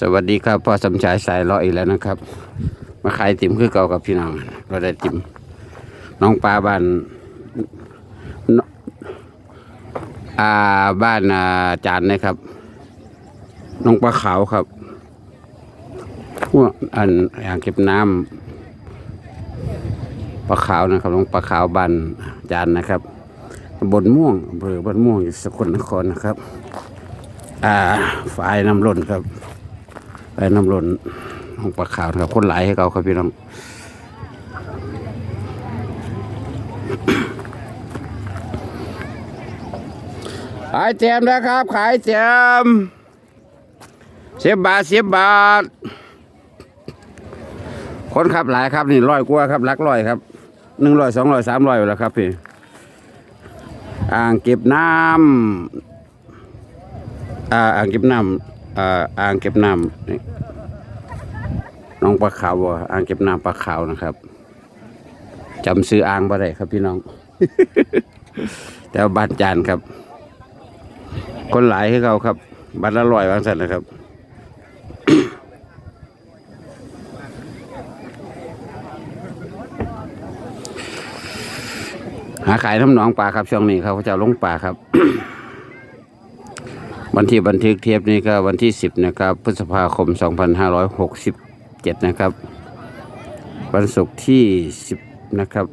สวัสดีครับพ่อสมชายสายเลาะอีกแล้วนะครับ มาขายติ่มคือเก่ากับพี่น้องเราได้ติ่มน้องปลาบ้านอาบ้านอาจานนะครับ น้องปลาขาวครับพวกอันอ่างเก็บน้ำปลาขาวนะครับน้องปลาขาวบ้านจานนะครับบนม่วงอำเภอบ้านม่วงสกลนครนะครับ อ่าฝ่ายน้ำล้นครับ ไปน้ำล้นของปลาขาวครับคนหลายให้เขาครับพี่น้องขายแจมนะครับ ขายแจมเสียบบาทเสียบบาท คนขับหลายครับนี่ร้อยกว่าครับลักร้อยครับหนึ่งร้อยสองร้อยสามร้อยแล้วครับพี่อ่างเก็บน้ำอ่าอ่างเก็บน้ำ อ่างเก็บน้ำนี่น้องปลาขาวอ่างเก็บน้ำปลาขาวนะครับจำซื้ออ่างบ่ได้ครับพี่น้อง แต่บ้านจานครับ คนหลายให้เขาครับบัตรละร้อยบางสันนะครับหาขายน้ำหนองปลาครับช่วงนี้ครับเขาจะลงปลาครับ วันที่บันทึกเทปนี้ก็วันที่สิบนะครับ พฤษภาคมสองพันห้าร้อยหกสิบเจ็ดนะครับ วันศุกร์ที่สิบนะครับ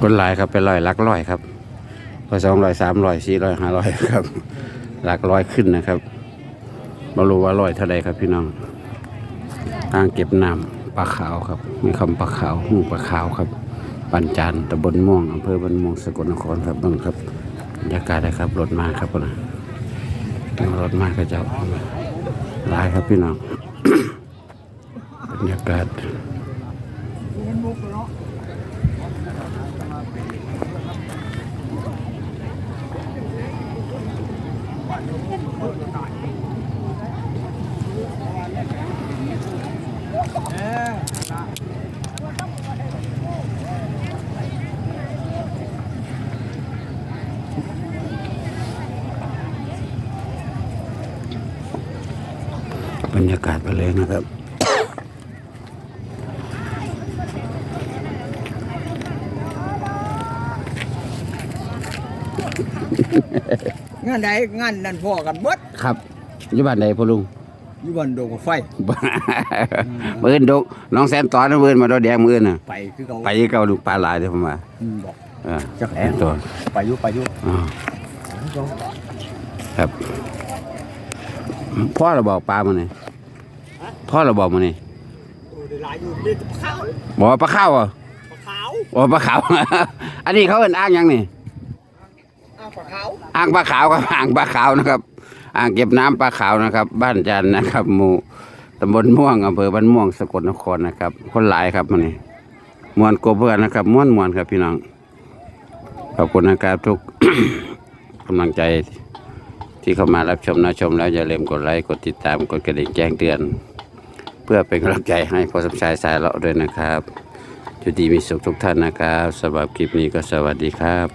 คนหลายครับเป็นร้อยลักร้อยครับพอสองร้อยสามร้อยสี่ร้อยห้าร้อยครับหลักร้อยขึ้นนะครับมารู้ว่าร้อยเท่าไรครับพี่น้องอ่างเก็บน้ำปลาขาวครับ มีคำปลาขาวหูปลาขาวครับปันจานตำบลม่วงอำเภอบ้านม่วงสกลนครครับบ้างครับบรรยากาศนะครับรถมาครับนะรถมาก็จะหลายครับพี่น้องบรรยากาศ บรรยากาศไปเลยนะครับ งานใดงานนั่นพ่อกันเบิดครับอยู่บ้านใดพ่อลุง อยู่บนโดกไฟ มืออื่นดกน้องแซมตอนนั้นมืออื่นมาดอแดงมืออื่นน่ะไปคือเขาไปเก่าลูกปลาหลายเดี๋ยวผมมาอืมบอกเออจักแหลตัวไปอยู่ไปอยู่อ๋อครับพ่อเราบอกปลามาเนี่ยพ่อเราบอกมาเนี่ยหลายอยู่นี่ขาวบอกว่าปลาข้าวเหรอะขาวบอกปลาขาว อันนี้เขาเอิ้นอ่างหยังนี่ อ้าวขาว อ่างปลาขาวครับอ่างปลาขาวนะครับ อ่างเก็บน้ำปลาขาวนะครับ บ้านจันนะครับหมู่ตำบลม่วงอำเภอบ้านม่วงสกลนครนะครับ คนหลายครับมันนี่มวนกบเพื่อนนะครับม้วนมวนครับพี่น้องขอบคุณนะครับทุกกำลังใจที่เข้ามารับชมนะชมแล้วอย่าลืมกดไลค์กดติดตามกดกระดิ่งแจ้งเตือน เพื่อเป็นกำลังใจให้พอสมชายสายเลาะด้วยนะครับจุดีมีสุขทุกท่านนะครับสำหรับคลิปนี้ก็สวัสดีครับ